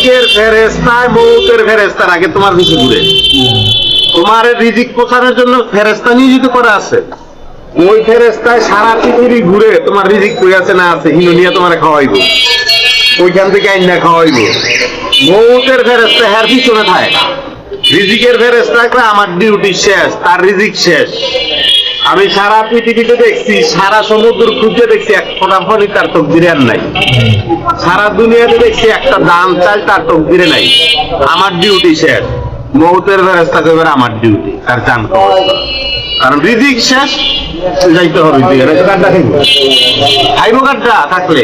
রিজিকের ফেরেস্তায় মৌতের ফেরেস্তার আগে তোমার পিছু ঘুরে। তোমার রিজিক প্রচারের জন্য ফেরেস্তা নিয়োজিত করা আছে। ওই ফেরেস্তায় সারা পৃথিবী ঘুরে তোমার রিজিক কই আছে না আছে হিনো নিয়ে তোমার খাওয়াইবো। ওইখান থেকে আইনা খাওয়াইবো। মৌতের ফেরেস্তা হ্যার পিছনে থাকে। রিজিকের ফেরেস্তা আমার ডিউটি শেষ, তার রিজিক শেষ। আমি সারা পৃথিবীতে দেখছি সারা সমুদ্র খুঁজে দেখছি এক ফোটা ফলি তার তকদিরে আর নাই। সারা দুনিয়াতে দেখছি একটা দান চাল তার তকদিরে নাই। আমার ডিউটি শেষ মৌতের ব্যবস্থা করবে আমার ডিউটি তার চান কারণ রিজিক শেষ যাইতে হবে কাঠটা খাইবো। থাকলে।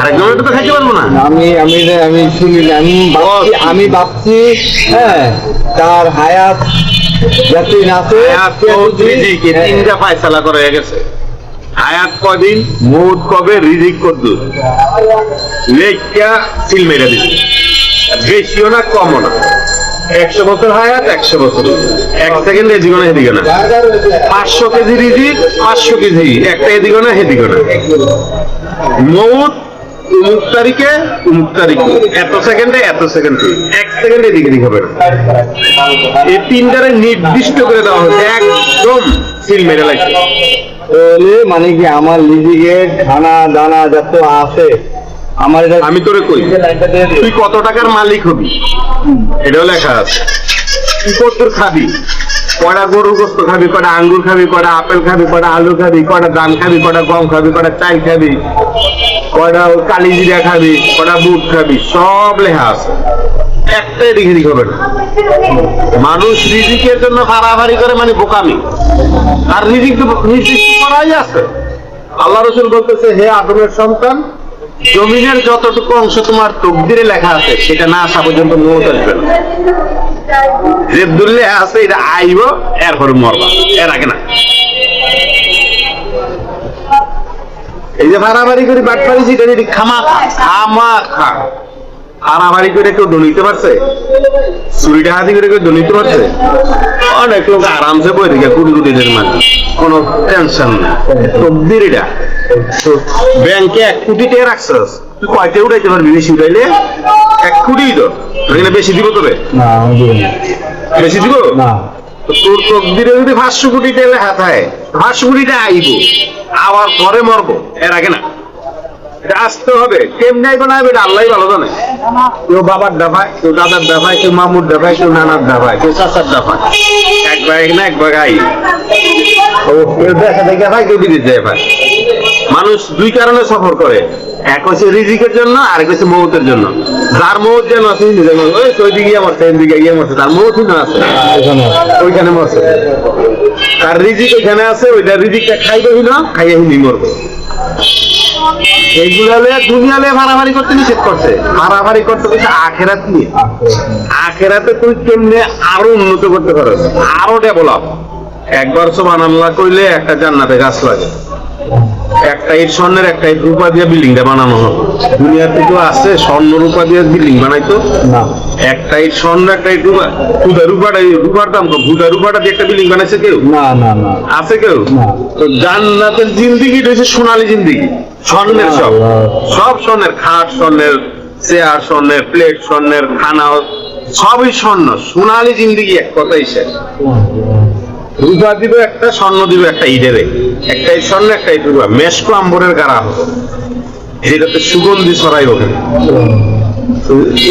আরেকজনের তো খাইতে পারব না। আমি আমি আমি শুনি আমি আমি ভাবছি হ্যাঁ তার হায়াত যতদিন আছে হায়াত মৌত রিজিক এই তিনটা ফায়সালা করা গেছে। হায়াত কদিন মৌত কবে? রিজিক কদ্দুর লেখা সিল মেরে দিচ্ছে বেশিও না কমও না। একশো বছর হায়াত একশো বছর এক সেকেন্ডে এদিকে না হেদিকে না। পাঁচশো কেজি রিজিক পাঁচশো কেজি। একটা এদিকে না হেদিকে না। মৌত উমুক তারিখে উমুক তারিখে। এত সেকেন্ডে এত সেকেন্ডে এক সেকেন্ডে এদিকে এদিকে হবে। এই তিনটারে নির্দিষ্ট করে দেওয়া হয়েছে। একদম সিল মেরে লাগছে। তাহলে মানে কি আমার লিজিকের খানা দানা যত আছে আমার এটা আমি তোরে কই। তুই কত টাকার মালিক হবি? এটাও লেখা আছে। তুই কত খাবি কটা গরু গোস্ত খাবি কয়টা আঙ্গুর খাবি কয়টা আপেল খাবি কয়টা আলু খাবি কটা ধান খাবি কটা গম খাবি কটা চাল খাবি। কয়টা কালি জিরা খাবি কয়টা বুট খাবি, সব লেখা আছে। একটাই দিকে হবে মানুষ রিজিকের জন্য করে মানে বোকামি। আর রিজিক তো নির্দিষ্ট করাই আছে। আল্লাহ রসুল বলতেছে, হে আদমের সন্তান, জমিনের যতটুকু অংশ তোমার তকদিরে লেখা আছে, সেটা না আসা পর্যন্ত মৌত আসবে না। আছে, এটা আইব, এরপরে মরবা। এর আগে না। এই যে ভাড়াবাড়ি করে বাট পারিছি এটা যদি খামা খামা খা। করে কেউ দলিতে পারছে? করে কেউ দলিতে পারছে? অনেক লোক আরামসে বই কোটি কোটি দের মানে কোনো টেনশন নেই। তকদির এটা ব্যাংকে এক কোটি টাকা রাখছস তুই কয়টা উঠাইতে পারবি বেশি উঠাইলে এক কোটি তো। বেশি দিব তবে। বেশি দিব? না। তোর তকদিরে যদি পাঁচশো কোটি টাকা হাত হয় পাঁচশো আইব। আবার পরে মরবো। এর আগে না। এটা আসতে হবে। কেমনি না এটা আল্লাহ ভালো জানে। কেউ বাবার ডাফায় কেউ দাদার ডাফায় কেউ মামুর ডাফায় কেউ নানার ডাফায় কেউ চাচার ডাফায় এক ভাগ না এক ভাগ আই। ও, কেউ দেখে ভাই, কেউ বিদেশ যায় ভাই। মানুষ দুই কারণে সফর করে। এক হচ্ছে রিজিকের জন্য আর এক হচ্ছে মৌতের জন্য। যার মৌত যেন আছে ওই দিকে গিয়ে মরছে এই দিকে গিয়ে মরছে, তার মৌত না আছে। ওইখানে মরছে। তার রিজিক ওইখানে আছে, ওইটা রিজিকটা খাইবে হইল খাইয়ে হিন্দি মরবে। এইগুলালে দুনিয়ালে ভাড়াভাড়ি করতে নিষেধ করছে। ভাড়াভাড়ি করতে বলছে আখেরাত নিয়ে। আখেরাতে তুই কেমনে আরও উন্নত করতে পারো। আরও ডেভেলপ একবার সোমান আল্লাহ কইলে একটা জান্নাতে গাছ লাগে। একটা ইট স্বর্ণের একটা ইট রূপা দিয়ে বিল্ডিংটা বানানো হবে। দুনিয়াতে তো আছে স্বর্ণ রূপা দিয়ে বিল্ডিং বানাইতো? না। একটা ইট স্বর্ণ একটা ইট রূপা। ফুটা রূপাটা রূপার দাম কম। ফুটা রূপাটা দিয়ে একটা বিল্ডিং বানাইছে কেউ? না না না। আছে কেউ? তো জান্নাতের জিন্দিগি হচ্ছে সোনালী জিন্দিগি। স্বর্ণের সব। সব স্বর্ণের খাট স্বর্ণের চেয়ার স্বর্ণের প্লেট স্বর্ণের খানা সবই স্বর্ণ। সোনালী জিন্দিগি এক কথাই শেষ। রূপা দিব একটা স্বর্ণ দিব একটা ইটের। একটা স্বর্ণ একটা ইট রূপা মেশকো আম্বরের গাড়া হবে। যেটাতে সুগন্ধি ছড়াই ওখানে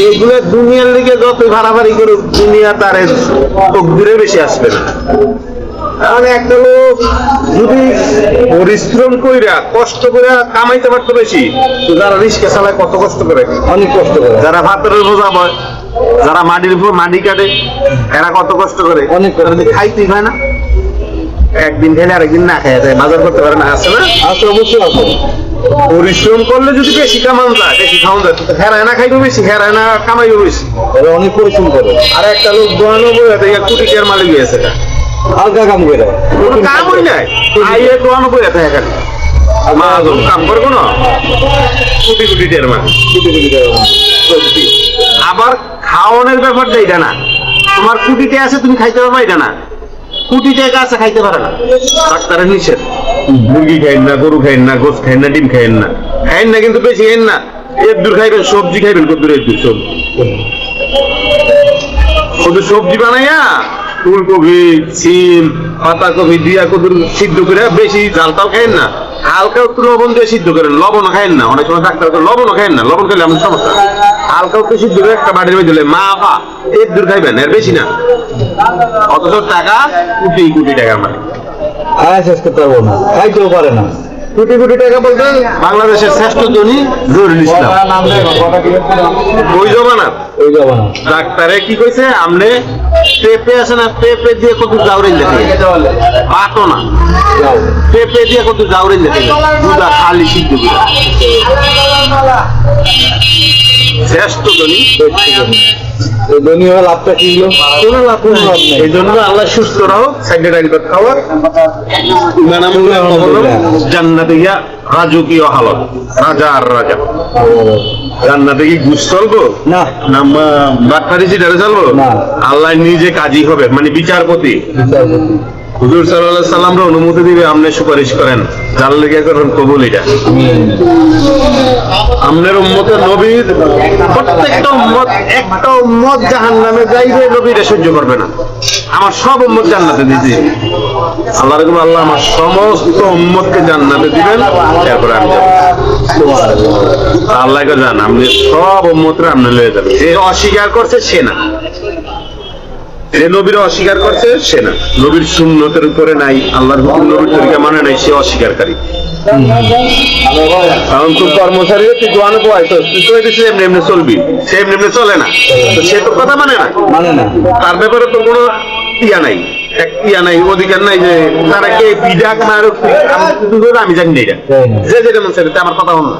এগুলো দুনিয়ার দিকে যত ভাড়াভাড়ি করুক দুনিয়া তার তকদিরে বেশি আসবে না। তাহলে একটা লোক যদি পরিশ্রম কইরা কষ্ট করে কামাইতে পারতো বেশি তো যারা রিস্কে চালায় কত কষ্ট করে? অনেক কষ্ট করে। যারা ভাতের বোঝা বয় যারা মাটির উপর মাটি কাটে এরা কত কষ্ট করে? অনেক খাইতেই হয় না? একদিন খেলে আরেকদিন না খাই যায় বাজার করতে পারে না আছে না? আছে অবশ্যই আছে। পরিশ্রম করলে যদি বেশি কামান যায় বেশি খাওয়ান যায় তো হেরায় না খাইবে বেশি হেরায় না কামাইবে বেশি। এরা অনেক পরিশ্রম করে। আর একটা লোক দোয়ানো বই থেকে কোটি টাকার মালিক হয়েছে হালকা কাম করে। কোনো কামই নাই আইয়ে দোয়ানো বই থাকে খালি মাহাজন কাম করে কোনো কোটি কোটি টাকার মালিক। কোটি কোটি। সত্যি। আবার খাওয়ানোর ব্যাপারটা এটা না। তোমার কুটিতে আছে তুমি খাইতে পারবা এটা না। খাইতে পারে না। ডাক্তারের নিষেধ। মুরগি খাইন না, গরু খাইন না, গোস খাইন না, ডিম খাইন না। খাইন না কিন্তু বেশি খাইন না। খাইবেন, সবজি খাইবেন সবজি। সবজি বানাইয়া ফুলকপি, সিম, পাতাকপি দিয়া কত সিদ্ধ করে বেশি জাল তাল খাইেন না। হালকা একটু লবণ দিয়ে সিদ্ধ করেন লবণ খাইেন না। অনেক সময় ডাক্তার লবণ খাইেন না, লবণ খেলে আমার সমস্যা হালকা সিদ্ধ করে একটা বাড়ির মধ্যে দিলে। মা আপা এর দূর খাইবেন, এর বেশি না। অথচ টাকা কোটি কোটি টাকা মানে খায় শেষ করতে পারব না। খাইতেও পারে না। কোটি কোটি টাকা বলতে বাংলাদেশের শ্রেষ্ঠ ধনী জহুরুল ইসলাম। ওই ওই ডাক্তারে কি কইছে? আমনে পেঁপে আছে না পেঁপে দিয়ে কত জাউরিন দেখে পাতো না। পেঁপে দিয়ে কত জাউরিন দেখে দুধা খালি সিদ্ধ শ্রেষ্ঠ ধনী। এই ধনী হওয়ার লাভটা কি হলো? কোনো লাভ এই জন্য আল্লাহ সুস্থ ইমান আমলে হলো জান্নাতে গিয়া রাজকীয় হালত রাজা আর রাজা। জান্নাতে কি ঘুষ চলবো? না। না বাটপারি সিটারে চলবো? না। আল্লাহ নিজে কাজী হবে মানে বিচারপতি। বিচারপতি। হুজুর সাল্লাহ সাল্লামরা অনুমতি দিবে আপনি সুপারিশ করেন। যার লেগে করেন কবুল এটা। আমনের উম্মতের নবীর প্রত্যেকটা উম্মত, একটা উম্মত জাহান নামে যাইবে, নবীরে সহ্য করবে না। আমার সব উম্মত জান্নাতে দিতে আল্লাহ রকম আল্লাহ আমার সমস্ত উম্মতকে জান্নাতে দিবেন তারপরে আমি যাব। আল্লাহকে জান আপনি সব উম্মতরা আপনি লয়ে যাবেন যে অস্বীকার করছে, সে না। যে নবীর অস্বীকার করছে সে না। নবীর সুন্নতের উপরে নাই আল্লাহর হুকুম নবীর তরিকা মানে নাই সে অস্বীকারী। কারণ কর্মচারী তুই দোয়ানো তুই তো এমনি এমনি চলবি সে এমনি এমনি চলে না। তো সে তো কথা মানে না। মানে না। তার ব্যাপারে তো কোনো ইয়া নাই ইয়া নাই অধিকার নাই যে তারা কে বিডাক আর আমি জানি না যে যেটা মন আমার কথা হল না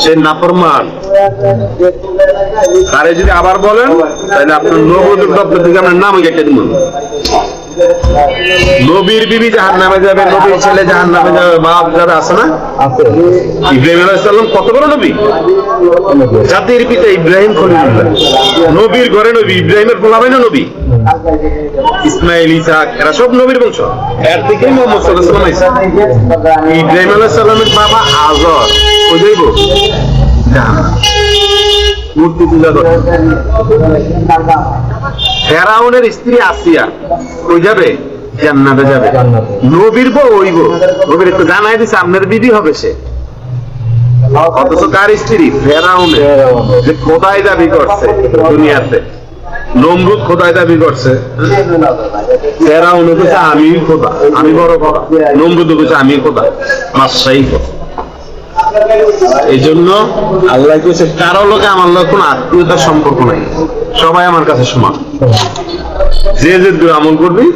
সে নাফরমান। আরে যদি আবার বলেন তাহলে আপনার নবুদ্র দপ্তর থেকে আপনার নাম কেটে দিব। নবীর বিবি জাহান নামে যাবে নবীর ছেলে জাহান নামে যাবে বাপ যারা আছে না? ইব্রাহিম আলাইসাল্লাম কত বড় নবী? জাতির পিতা ইব্রাহিম খলিলুল্লাহ। নবীর ঘরে নবী ইব্রাহিমের পোলাবে না নবী? ইসমাইল ইসাক এরা সব নবীর বংশ। এর থেকেই মোহাম্মদ সাল্লাহ সাল্লাম ইব্রাহিম আলাইসাল্লামের বাবা আজর স্ত্রী আসিয়া যাবে? জান্নাতে যাবে। নবীর বউ ওই বউ নবীর একটু জানাই দিছে, আপনার হবে সে। অথচ কার স্ত্রী ফেরাউনের যে দাবি করছে দুনিয়াতে, নমরুদ খোদাই দাবি করছে, ফেরাউন কইছে আমি খোদা, আমি বড় খোদা, নমরুদ আমি খোদা বাদশাহী খোদা। এই জন্য আল্লাহ কেছে কারও লোকে আমার লোক কোনো আত্মীয়তার সম্পর্ক নাই। সবাই আমার কাছে সমান। যে যে আমল করবি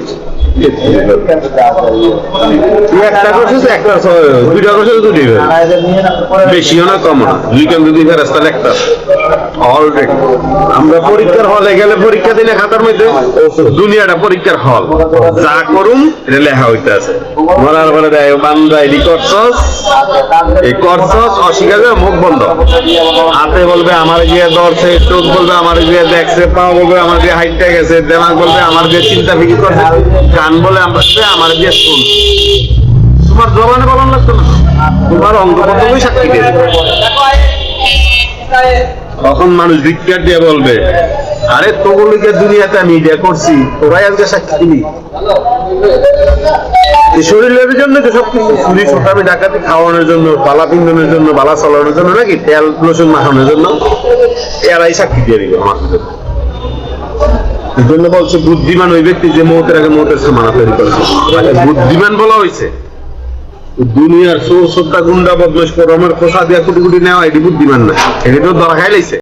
আমরা পরীক্ষার হলে গেলে পরীক্ষা দিলে খাতার মধ্যে দুনিয়াটা পরীক্ষার হল। যা করুম, এটা লেখা হইতে আছে। মরার পরে দেয় বান্দা করছস? এই করছস, অস্বীকার করে মুখ বন্ধ। হাতে বলবে, আমার গিয়ে ধরছে, চোখ বলবে, আমার গিয়ে দেখছে, পা বলবে, আমার গিয়ে হাইটটা গেছে, দেমাগ বলবে, আমার গিয়ে চিন্তা ফিকির করছে গান বলে আমার আমার গিয়ে শুন তোমার জবানে বলার লাগতো না তোমার অঙ্গ প্রত্যঙ্গই সাক্ষী দিয়ে। তখন মানুষ ভিক্ষার দিয়ে বলবে, আরে তোগুলিকে দুনিয়াতে আমি এটা করছি, তোরাই আজকে সাক্ষী দিবি শরীরের জন্য তো সবকিছু, চুরি, ছোটামি, ডাকাতি, খাওয়ানোর জন্য, বালা পিন্দনের জন্য, বালা চালানোর জন্য, নাকি তেল, রসুন মাখানোর জন্য, এরাই সাক্ষী দিয়ে দিবে আমার কাছে। জন্য বলছে বুদ্ধিমান ওই ব্যক্তি যে মৌতের আগে মৌতের সমানা তৈরি করেছে। তাকে বুদ্ধিমান বলা হয়েছে। দুনিয়ার সৌ শ্রদ্ধা গুন্ডা বদমাস আমার খোসা দিয়া কুটি কুটি নেওয়া এটি বুদ্ধিমান না। এটি তো খাই লাইছে।